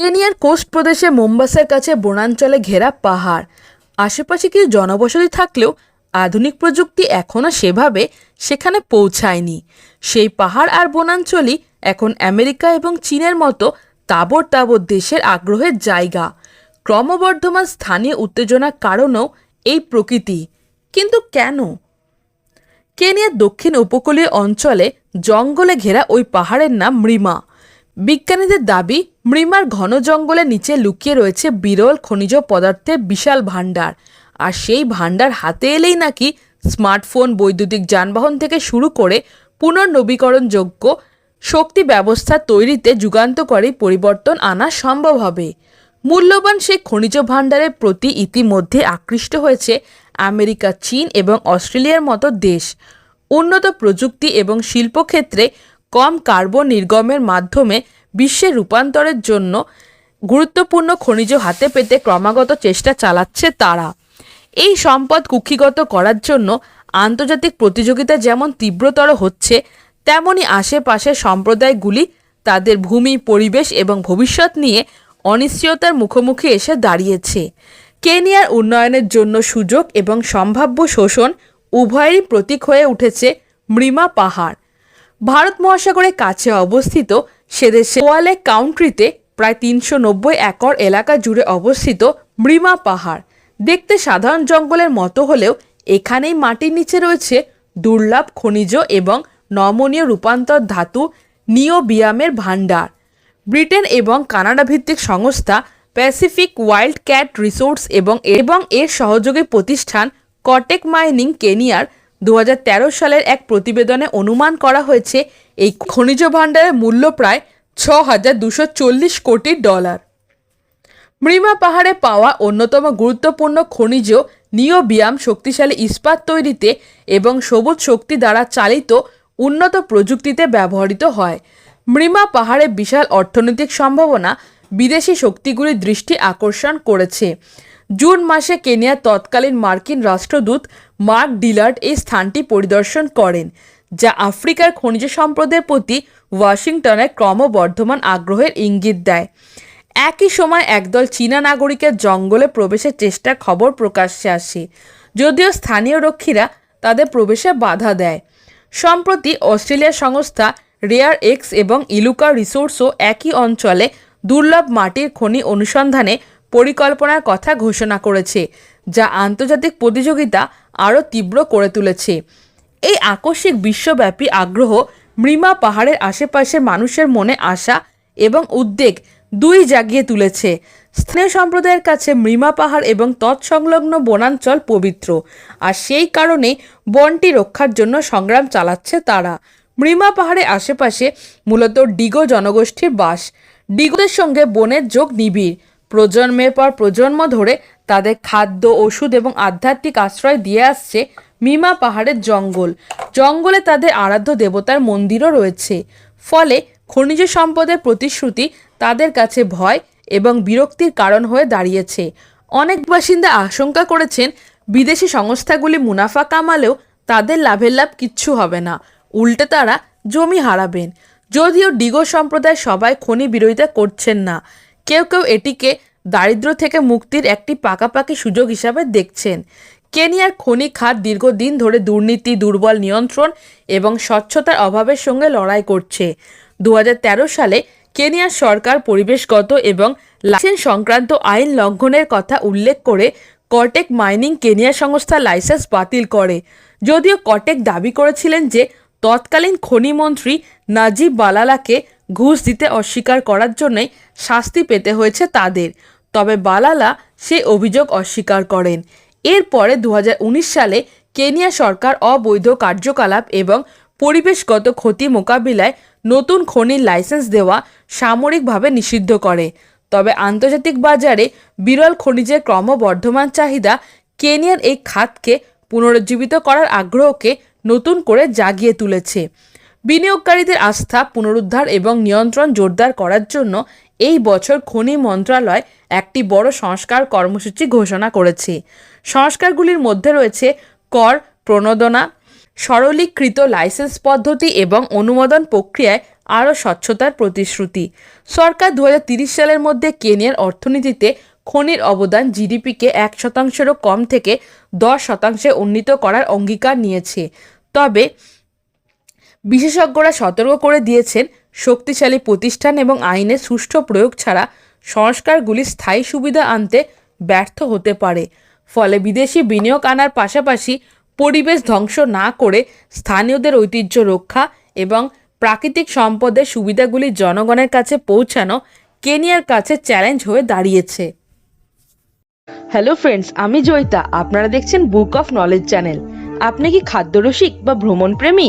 কেনিয়ার কোস্ট প্রদেশে মোম্বাসার কাছে বনাঞ্চলে ঘেরা পাহাড়। আশেপাশে কিছু জনবসতি থাকলেও আধুনিক প্রযুক্তি এখনও সেভাবে সেখানে পৌঁছায়নি। সেই পাহাড় আর বনাঞ্চলই এখন আমেরিকা এবং চীনের মতো তাবর তাবর দেশের আগ্রহের জায়গা। ক্রমবর্ধমান স্থানীয় উত্তেজনার কারণেও এই প্রকৃতি। কিন্তু কেন? কেনিয়ার দক্ষিণ উপকূলীয় অঞ্চলে জঙ্গলে ঘেরা ওই পাহাড়ের নাম মৃমা বিজ্ঞানীদের দাবি, মৃমার ঘন জঙ্গলের নিচে লুকিয়ে রয়েছে বিরল খনিজ পদার্থের বিশাল ভাণ্ডার। আর সেই ভাণ্ডার হাতে এলেই নাকি স্মার্টফোন, বৈদ্যুতিক যানবাহন থেকে শুরু করে পুনর্নবীকরণযোগ্য শক্তি ব্যবস্থা তৈরিতে যুগান্তকারী পরিবর্তন আনা সম্ভব হবে। মূল্যবান সেই খনিজ ভাণ্ডারের প্রতি ইতিমধ্যে আকৃষ্ট হয়েছে আমেরিকা, চীন এবং অস্ট্রেলিয়ার মতো দেশ। উন্নত প্রযুক্তি এবং শিল্পক্ষেত্রে কম কার্বন নির্গমের মাধ্যমে বিশ্বের রূপান্তরের জন্য গুরুত্বপূর্ণ খনিজ হাতে পেতে ক্রমাগত চেষ্টা চালাচ্ছে তারা। এই সম্পদ কুক্ষিগত করার জন্য আন্তর্জাতিক প্রতিযোগিতা যেমন তীব্রতর হচ্ছে, তেমনি আশেপাশের সম্প্রদায়গুলি তাদের ভূমি, পরিবেশ এবং ভবিষ্যৎ নিয়ে অনিশ্চয়তার মুখোমুখি এসে দাঁড়িয়েছে। কেনিয়ার উন্নয়নের জন্য সুযোগ এবং সম্ভাব্য শোষণ উভয়েরই প্রতীক হয়ে উঠেছে মৃমা পাহাড়। ভারত মহাসাগরের কাছে অবস্থিত সেদেশে ওয়ালে কাউন্ট্রিতে প্রায় তিনশো নব্বই একর এলাকা জুড়ে অবস্থিত মৃমা পাহাড়। দেখতে সাধারণ জঙ্গলের মতো হলেও এখানেই মাটির নিচে রয়েছে দুর্লভ খনিজ এবং নমনীয় রূপান্তর ধাতু নিওবিয়ামের ভাণ্ডার। ব্রিটেন এবং কানাডা ভিত্তিক সংস্থা প্যাসিফিক ওয়াইল্ড ক্যাট রিসোর্স এবং এবং এর সহযোগী প্রতিষ্ঠান কটেক মাইনিং কেনিয়ার দু হাজার তেরো সালের এক প্রতিবেদনে অনুমান করা হয়েছে, এই খনিজ ভাণ্ডারের মূল্য প্রায় ছ হাজার দুশো চল্লিশ কোটি ডলার। মৃমা পাহাড়ে পাওয়া অন্যতম গুরুত্বপূর্ণ খনিজ নিওবিয়াম শক্তিশালী ইস্পাত তৈরিতে এবং সবুজ শক্তি দ্বারা চালিত উন্নত প্রযুক্তিতে ব্যবহৃত হয়। মৃমা পাহাড়ে বিশাল অর্থনৈতিক সম্ভাবনা বিদেশি শক্তিগুলির দৃষ্টি আকর্ষণ করেছে। জুন মাসে কেনিয়ার তৎকালীন মার্কিন রাষ্ট্রদূত মার্ক ডিলার্ড এই স্থানটি পরিদর্শন করেন, যা আফ্রিকার খনিজ সম্পদের প্রতি ওয়াশিংটনের ক্রমবর্ধমান আগ্রহের ইঙ্গিত দেয়। একই সময় একদল চীনা নাগরিকের জঙ্গলে প্রবেশের চেষ্টার খবর প্রকাশ্যে আসে, যদিও স্থানীয় রক্ষীরা তাদের প্রবেশে বাধা দেয়। সম্প্রতি অস্ট্রেলিয়ার সংস্থা রেয়ার এক্স এবং ইলুকা রিসোর্সও একই অঞ্চলে দুর্লভ মাটির খনি অনুসন্ধানে পরিকল্পনার কথা ঘোষণা করেছে, যা আন্তর্জাতিক প্রতিযোগিতা আরও তীব্র করে তুলেছে। এই আকস্মিক বিশ্বব্যাপী আগ্রহ মৃমা পাহাড়ের আশেপাশের মানুষের মনে আশা এবং উদ্বেগ দুই জাগিয়ে তুলেছে। স্থানীয় সম্প্রদায়ের কাছে মৃমা পাহাড় এবং তৎসংলগ্ন বনাঞ্চল পবিত্র, আর সেই কারণে বনটি রক্ষার জন্য সংগ্রাম চালাচ্ছে তারা। মৃমা পাহাড়ের আশেপাশে মূলত ডিগো জনগোষ্ঠীর বাস। ডিগোদের সঙ্গে বনের যোগ নিবিড়। প্রজন্মের পর প্রজন্ম ধরে তাদের খাদ্য, ওষুধ এবং আধ্যাত্মিক আশ্রয় দিয়ে আসছে মিমা পাহাড়ের জঙ্গল। জঙ্গলে তাদের আরাধ্য দেবতার মন্দিরও রয়েছে। ফলে খনিজ সম্পদের প্রতিশ্রুতি তাদের কাছে ভয় এবং বিরক্তির কারণ হয়ে দাঁড়িয়েছে। অনেক বাসিন্দা আশঙ্কা করেছেন বিদেশি সংস্থাগুলি মুনাফা কামালেও তাদের লাভের লাভ কিচ্ছু হবে না। উল্টে তারা জমি হারাবেন। যদিও ডিগো সম্প্রদায় সবাই খনি বিরোধিতা করছেন না। কেউ কেউ এটিকে দারিদ্র থেকে মুক্তির একটি পাকাপাকি সুযোগ হিসাবে দেখছেন। কেনিয়ার খনি খাত দীর্ঘদিন ধরে দুর্নীতি, দুর্বল নিয়ন্ত্রণ এবং স্বচ্ছতার অভাবের সঙ্গে লড়াই করছে। দু হাজার তেরো সালে কেনিয়ার সরকার পরিবেশগত এবং লাইসেন্স সংক্রান্ত আইন লঙ্ঘনের কথা উল্লেখ করে কটেক মাইনিং কেনিয়া সংস্থা লাইসেন্স বাতিল করে। যদিও কটেক দাবি করেছিলেন যে তৎকালীন খনিমন্ত্রী নাজিব বালালাকে ঘুষ দিতে অস্বীকার করার জন্যই শাস্তি পেতে হয়েছে তাদের। তবে বালালা সে অভিযোগ অস্বীকার করেন। এরপরে দু হাজার উনিশ সালে কেনিয়া সরকার অবৈধ কার্যকলাপ এবং পরিবেশগত ক্ষতি মোকাবিলায় নতুন খনির লাইসেন্স দেওয়া সামরিকভাবে নিষিদ্ধ করে। তবে আন্তর্জাতিক বাজারে বিরল খনিজের ক্রমবর্ধমান চাহিদা কেনিয়ার এই খাতকে পুনরুজ্জীবিত করার আগ্রহকে নতুন করে জাগিয়ে তুলেছে। বিনিয়োগকারীদের আস্থা পুনরুদ্ধার এবং নিয়ন্ত্রণ জোরদার করার জন্য এই বছর খনি মন্ত্রণালয় একটি বড় সংস্কার কর্মসূচি ঘোষণা করেছে। সংস্কারগুলির মধ্যে রয়েছে কর প্রণোদনা, সরলীকৃত লাইসেন্স পদ্ধতি এবং অনুমোদন প্রক্রিয়ায় আরও স্বচ্ছতার প্রতিশ্রুতি। সরকার দু সালের মধ্যে কেনিয়ার অর্থনীতিতে খনির অবদান জিডিপিকে এক শতাংশেরও কম থেকে দশ শতাংশে উন্নীত করার অঙ্গীকার নিয়েছে। তবে বিশেষজ্ঞরা সতর্ক করে দিয়েছেন শক্তিশালী প্রতিষ্ঠান এবং আইনের সুষ্ঠু প্রয়োগ ছাড়া সংস্কারগুলি স্থায়ী সুবিধা আনতে ব্যর্থ হতে পারে। ফলে বিদেশি বিনিয়োগ আনার পাশাপাশি পরিবেশ ধ্বংস না করে স্থানীয়দের ঐতিহ্য রক্ষা এবং প্রাকৃতিক সম্পদের সুবিধাগুলি জনগণের কাছে পৌঁছানো কেনিয়ার কাছে চ্যালেঞ্জ হয়ে দাঁড়িয়েছে। হ্যালো ফ্রেন্ডস আমি জয়িতা। আপনারা দেখছেন বুক অফ নলেজ চ্যানেল আপনি কি খাদ্যরসিক বা ভ্রমণ প্রেমী